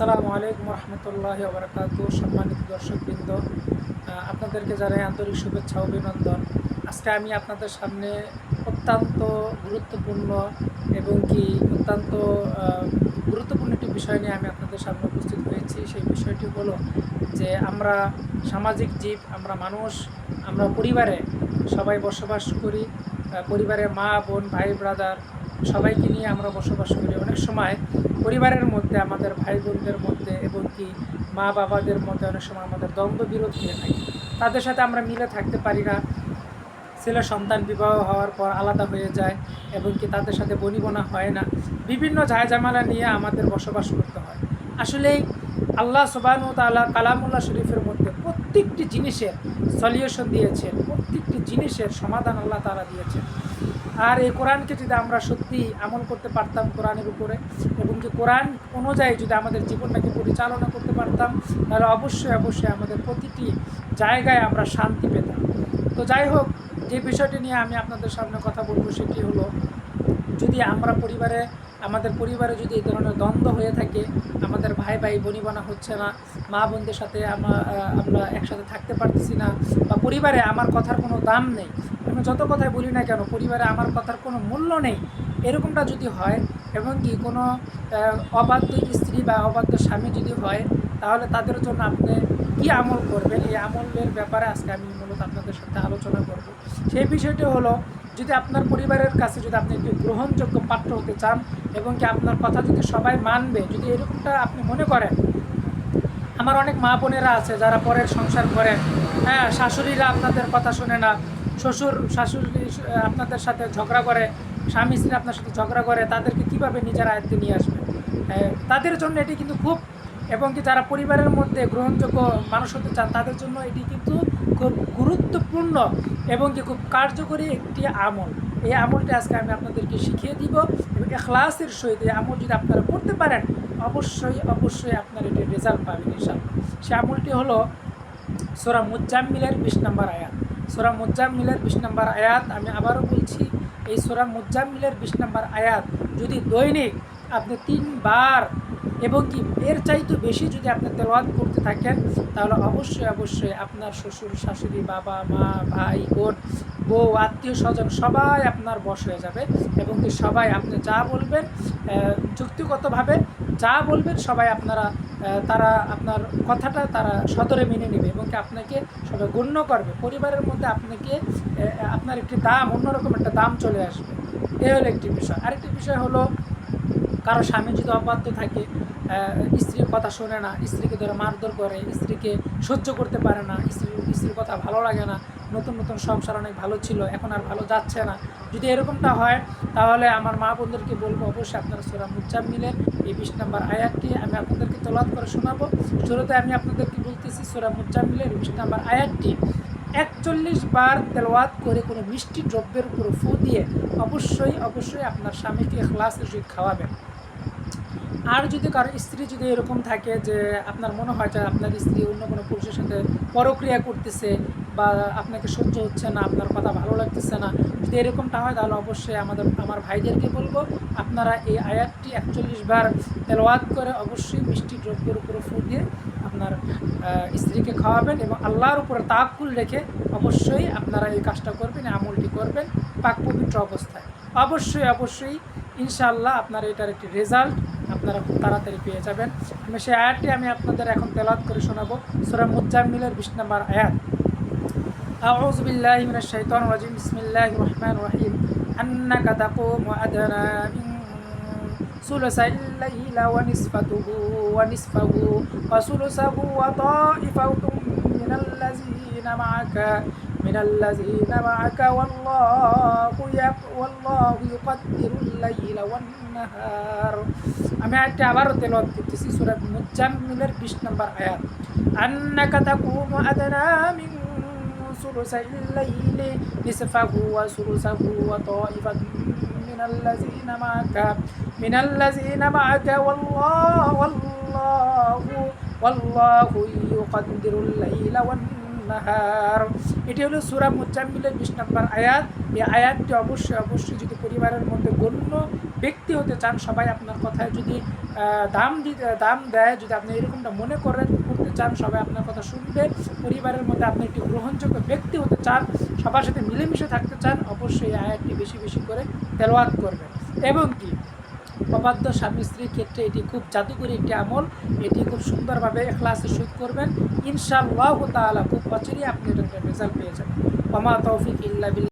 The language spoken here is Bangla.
আসসালামু আলাইকুম রহমতুল্লাহ ওবরাকাত সম্মানিত দর্শকবৃন্দ। আপনাদেরকে জানাই আন্তরিক শুভেচ্ছা, অভিনন্দন। আজকে আমি আপনাদের সামনে অত্যন্ত গুরুত্বপূর্ণ এবং কি অত্যন্ত গুরুত্বপূর্ণ একটি বিষয় নিয়ে আমি আপনাদের সামনে উপস্থিত হয়েছি। সেই বিষয়টি হলো যে আমরা সামাজিক জীব, আমরা মানুষ, আমরা পরিবারে সবাই বসবাস করি। পরিবারে মা, বোন, ভাই, ব্রাদার সবাইকে নিয়ে আমরা বসবাস করি। অনেক সময় পরিবারের মধ্যে, আমাদের ভাই বোনদের মধ্যে এবং কি মা বাবাদের মধ্যে অনেক সময় আমাদের দ্বন্দ্ব বিরোধ হয়ে থাকে। তাদের সাথে আমরা মিলে থাকতে পারি না। ছেলে সন্তান বিবাহ হওয়ার পর আলাদা হয়ে যায় এবং কি তাদের সাথে বনিবনা হয় না। বিভিন্ন ঝামেলা নিয়ে আমাদের বসবাস করতে হয়। আসলে আল্লাহ সুবাহন তালা কালামুল্লাহ শরীফের মধ্যে প্রত্যেকটি জিনিসের সলিউশন দিয়েছেন, প্রত্যেকটি জিনিসের সমাধান আল্লাহ তালা দিয়েছেন। আর এই কোরআনকে যদি আমরা সত্যি আমল করতে পারতাম কোরআনের উপরে, এবং যে কোরআন অনুযায়ী যদি আমাদের জীবনটাকে পরিচালনা করতে পারতাম, তাহলে অবশ্যই অবশ্যই আমাদের প্রতিটি জায়গায় আমরা শান্তি পেতাম। তো যাই হোক, যে বিষয়টি নিয়ে আমি আপনাদের সামনে কথা বলব সেটি হলো, যদি আমরা পরিবারে, আমাদের পরিবারে যদি এই ধরনের দ্বন্দ্ব হয়ে থাকে, আমাদের ভাই ভাই বনিবনা হচ্ছে না, মা বোনদের সাথে আমরা একসাথে থাকতে পারতেছি না, বা পরিবারে আমার কথার কোনো দাম নেই আমি যত কথাই বলি না কেন, পরিবারে আমার কথার কোনো মূল্য নেই। এরকমটা যদি হয় এবং কি কোনো অবাধ্য স্ত্রী বা অবাধ্য স্বামী যদি হয়, তাহলে তাদের জন্য আপনি কি আমল করবেন? এই আমলের ব্যাপারে আজকে আমি মূলত আপনাদের সাথে আলোচনা করব। সেই বিষয়টি হলো, যদি আপনার পরিবারের কাছে যদি আপনি একটি গ্রহণযোগ্য পাত্র হতে চান এবং কি আপনার কথা যদি সবাই মানবে, যদি এরকমটা আপনি মনে করেন আমার অনেক মা বোনেরা আছে যারা পরের সংসার করে হ্যাঁ শাশুড়িরা আপনাদের কথা শোনে না। শ্বশুর, শাশুড়ি, আপনাদের সাথে ঝগড়া করে, স্বামী, স্ত্রী আপনার সাথে ঝগড়া করে, তাদেরকে কীভাবে নিজের আয়ত্তে নিয়ে আসবে? তাদের জন্য এটি কিন্তু খুব, এবং কি যারা পরিবারের মধ্যে গ্রহণযোগ্য মানুষ হতে চান, তাদের জন্য এটি কিন্তু খুব গুরুত্বপূর্ণ এবং কি খুব কার্যকরী একটি আমল। এই আমলটি আজকে আমি আপনাদেরকে শিখিয়ে দিব এবং এখলাসের সহিত এই আমল যদি আপনারা করতে পারেন অবশ্যই অবশ্যই আপনার এটি রেজাল্ট পাবেন ইনশাল সে আমলটি হলো সোরা মুজাম্মিলের বিশ নম্বর আয়াত। সোরা মুজাম্মিলের বিশ নম্বর আয়াত, আমি আবারও বলছি, এই সোরা মুজাম্মিলের বিশ নম্বর আয়াত যদি দৈনিক আপনি তিনবার এবং কি, এর চাইতে বেশি যদি আপনি তেলাওয়াত করতে থাকেন, তাহলে অবশ্যই অবশ্যই আপনার শ্বশুর, শাশুড়ি, বাবা, মা, ভাই, বোন, বউ, আত্মীয় স্বজন সবাই আপনার বশ হয়ে যাবে এবং কি সবাই আপনি যা বলবেন যুক্তিগতভাবে যা বলবেন সবাই আপনারা তারা আপনার কথাটা তারা সদরে মেনে নেবে এবং কি আপনাকে সবাই গণ্য করবে। পরিবারের মধ্যে আপনাকে আপনার একটি দাম, অন্যরকম একটা দাম চলে আসবে। এ হলো একটি বিষয়। আরেকটি বিষয় হলো কারও স্বামী যদি অবাধ্য থাকে স্ত্রীর কথা শোনে না, স্ত্রীকে ধরে মারধর করে, স্ত্রীকে সহ্য করতে পারে না স্ত্রীর স্ত্রীর কথা ভালো লাগে না, নতুন নতুন সংসার অনেক ভালো ছিল, এখন আর ভালো যাচ্ছে না। যদি এরকমটা হয়, তাহলে আমার মা বোনদেরকে বলব, অবশ্যই আপনারা সোরা মুজাম্মিলের এই বিশ নম্বর আয়াতটি আমি আপনাদেরকে তলাত করে শোনাবো। শুরুতে আমি আপনাদেরকে বলতেছি, সোরা মুজাম্মিলের বিশ নম্বর আয়াতটি, একচল্লিশ বার তেলওয়াত করে কোনো মিষ্টি দ্রব্যের উপর ফু দিয়ে অবশ্যই অবশ্যই আপনার স্বামীকে ক্লাসের সহিত খাওয়াবেন। আর যদি কারও স্ত্রী যদি এরকম থাকে যে আপনার মনে হয় যে আপনার স্ত্রী অন্য কোনো পুরুষের সাথে পরক্রিয়া করতেছে বা আপনাকে সহ্য হচ্ছে না, আপনার কথা ভালো লাগতেছে না, যদি এরকমটা হয় তাহলে অবশ্যই আমাদের, আমার ভাইদেরকে বলব, আপনারা এই আয়াতটি একচল্লিশ বার তেলওয়াত করে অবশ্যই মিষ্টি দ্রব্যের উপরে ফু দিয়ে আপনার স্ত্রীকে খাওয়াবেন এবং আল্লাহর উপরে তাকুল রেখে অবশ্যই আপনারা এই কাজটা করবেন আমলটি করবেন পাক পবিত্র অবস্থায়। অবশ্যই অবশ্যই ইনশাআল্লাহ আপনার এটার একটি রেজাল্ট আপনারা খুব তাড়াতাড়ি পেয়ে যাবেন আমি সেই আয়াতটি আমি আপনাদের এখন তেলাত করে শোনাবো সুরা মুজাম্মিলের বিশ নম্বর আয়াত أعوذ بالله من الشيطان الرجيم بسم الله الرحمن الرحيم أنك تقوم أدنى من ثلثي الليل ونصفه ونصفه وثلثه وطائفة من الذين معك من الذين معك والله يق والله يقدر الليل والنهار আমি একটা আবারও তেলত করতেছি সুরাত মুজাম্মিলের বিশ নম্বর আয়াত আন্নাকা তাকুমু আদনা মিন ثلثي الليل نصفه وثلثه وطائفة من الذين معك من الذين معك والله والله والله يقدر الليل والنهار এটি হলো সুরা মুজাম্মিলের বিশ নম্বর আয়াত। এই আয়াতটি অবশ্যই অবশ্যই যদি পরিবারের মধ্যে গণ্য ব্যক্তি হতে চান, সবাই আপনার কথায় যদি দাম দিতে দাম দেয়, যদি আপনি এরকমটা মনে করেন, করতে চান, সবাই আপনার কথা শুনবে। পরিবারের মধ্যে আপনি একটি গ্রহণযোগ্য ব্যক্তি হতে চান, সবার সাথে মিলেমিশে থাকতে চান, অবশ্যই এই আয়াতটি বেশি বেশি করে তেলাওয়াত করবেন। এবং কি? অবাধ্য স্বামী স্ত্রীর ক্ষেত্রে এটি খুব জাদুকরী একটি আমল। এটি খুব সুন্দরভাবে ক্লাসে শুট করবেন। ইনশাআল্লাহ তাআলা, খুব অচিরেই আপনি এটার রেজাল্ট পেয়ে যাবেন। অমা তৌফিক ইল্লা বিল্লাহ